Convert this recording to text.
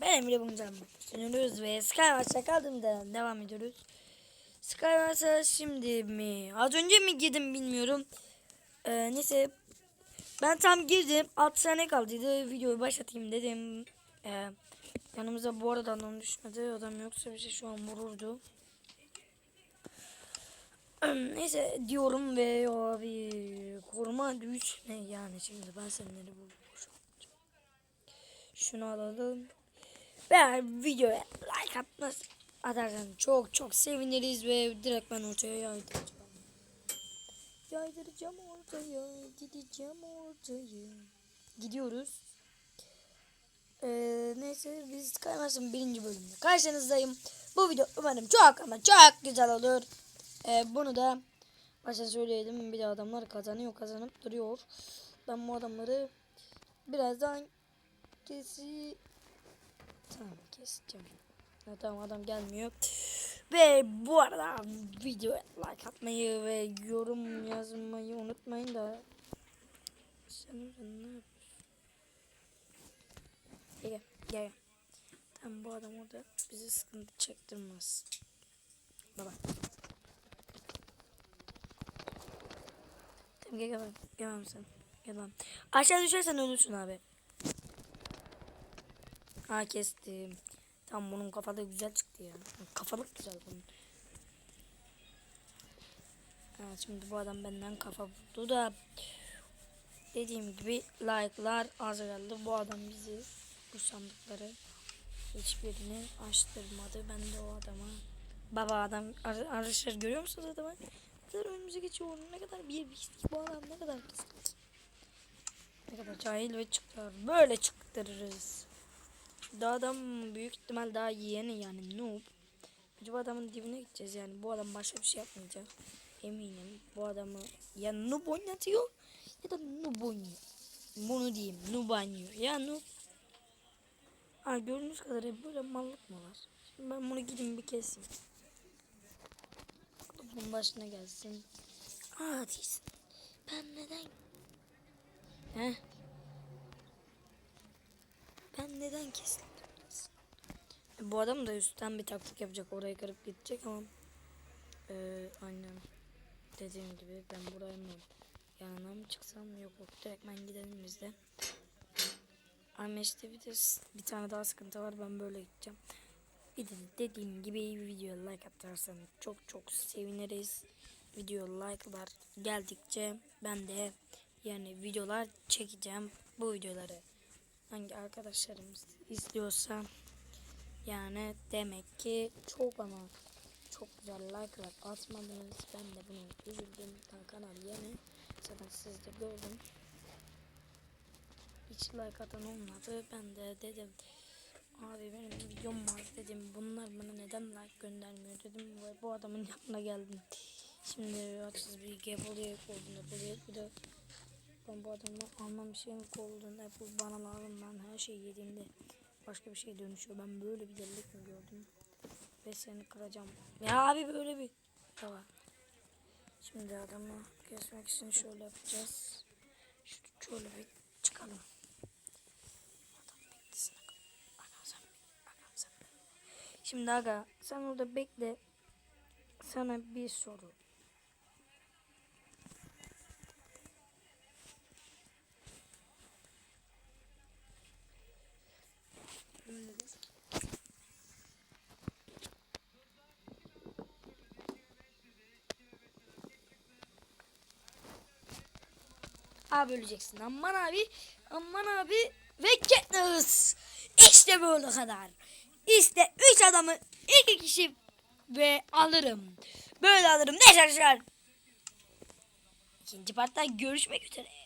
Ben Emre Buncan. Sunuyoruz ve Skywars'a kaldığımda devam ediyoruz. Skywars'a şimdi mi? Az önce mi girdim bilmiyorum. Ee, neyse. Ben tam girdim. 6 saniye kaldıydı. Videoyu başlatayım dedim. Ee, yanımıza bu arada adam düşmedi. Adam yoksa bize şu an vururdu. Neyse diyorum ve abi koruma güç ne yani şimdi ben seninleri buldum. Şunu alalım. Ve videoya like atmaz atarsan çok çok seviniriz ve direkt ben ortaya yaydıracağım. Yaydıracağım ortaya, gideceğim ortaya. Gidiyoruz. Ee, neyse biz kaymasın birinci bölümde karşınızdayım. Bu video umarım çok ama çok güzel olur. Ee, bunu da başta söyleyelim. Bir de adamlar kazanıyor kazanıp duruyor. Ben bu adamları birazdan kesi tamam keseceğim. Ha, tamam adam gelmiyor. Ve bu arada videoya like atmayı ve yorum yazmayı unutmayın da sen ne yapıyorsun? Gel. gel. Tamam bu adam orada bizi sıkıntı çektirmez. Baba. Tamam gel gel gel sen. Gel lan. Aşağı düşersen ölürsün abi. Ha kestim. Tam bunun kafalı güzel çıktı ya. Kafalık güzel bunun. Ha, şimdi bu adam benden kafa buldu da dediğim gibi like'lar az geldi. Bu adam bizi bu sandıkları hiçbirini açtırmadı. Ben de o adama baba adam ar arkadaşlar görüyor musunuz adamı? Ne kadar önümüze geçiyor. Ne kadar bir pislik bu adam ne kadar pislik. Ne kadar cahil ve çıktılar. Böyle çıktırırız. Daha adam büyük ihtimal daha yeni yani noob. Acaba adamın dibine gideceğiz yani. Bu adam başka bir şey yapmayacak. Eminim. Bu adamı ya noob oynatıyor ya da noob oynuyor. Bunu diyeyim. Noob oynuyor. Ya noob. Ha gördüğünüz kadar hep böyle mallık mı var? Şimdi ben bunu gidin bir keseyim. Bunun başına gelsin. Aa değilsin. Ben neden? Heh. Ben neden kesildim? Bu adam da üstten bir taktik yapacak. Orayı kırıp gidecek ama ee, aynen dediğim gibi ben buraya mı yanına mı çıksam yok yok direkt ben gidelim biz de. Ama işte bir de bir tane daha sıkıntı var ben böyle gideceğim. Bir de dediğim gibi video like atarsan çok çok seviniriz. Video like'lar geldikçe ben de yani videolar çekeceğim bu videoları hangi arkadaşlarımız izliyorsa yani demek ki çok ama çok güzel like'lar atmadınız. Ben de bunu üzüldüm. Daha kanal yeni. Zaten siz de gördüm. Hiç like atan olmadı. Ben de dedim abi benim videom var dedim. Bunlar bana neden like göndermiyor dedim. Ve bu adamın yanına geldim. Şimdi haksız bir Gaboli'ye koydum. Gaboli'ye bir de ben bu adamı almam şeyin kolduğunda Apple bana lazım ben her şeyi yediğimde başka bir şey dönüşüyor. Ben böyle bir delilik mi gördüm? Ve seni kıracağım. Ya abi böyle bir tamam. Şimdi adamı kesmek için şöyle yapacağız. Şöyle bir çıkalım. Şimdi aga sen orada bekle. Sana bir soru. Abi öleceksin. Aman abi. Aman abi. Ve Katniss. İşte böyle kadar. İşte üç adamı iki kişi ve alırım. Böyle alırım. Ne şaşar? İkinci partta görüşmek üzere.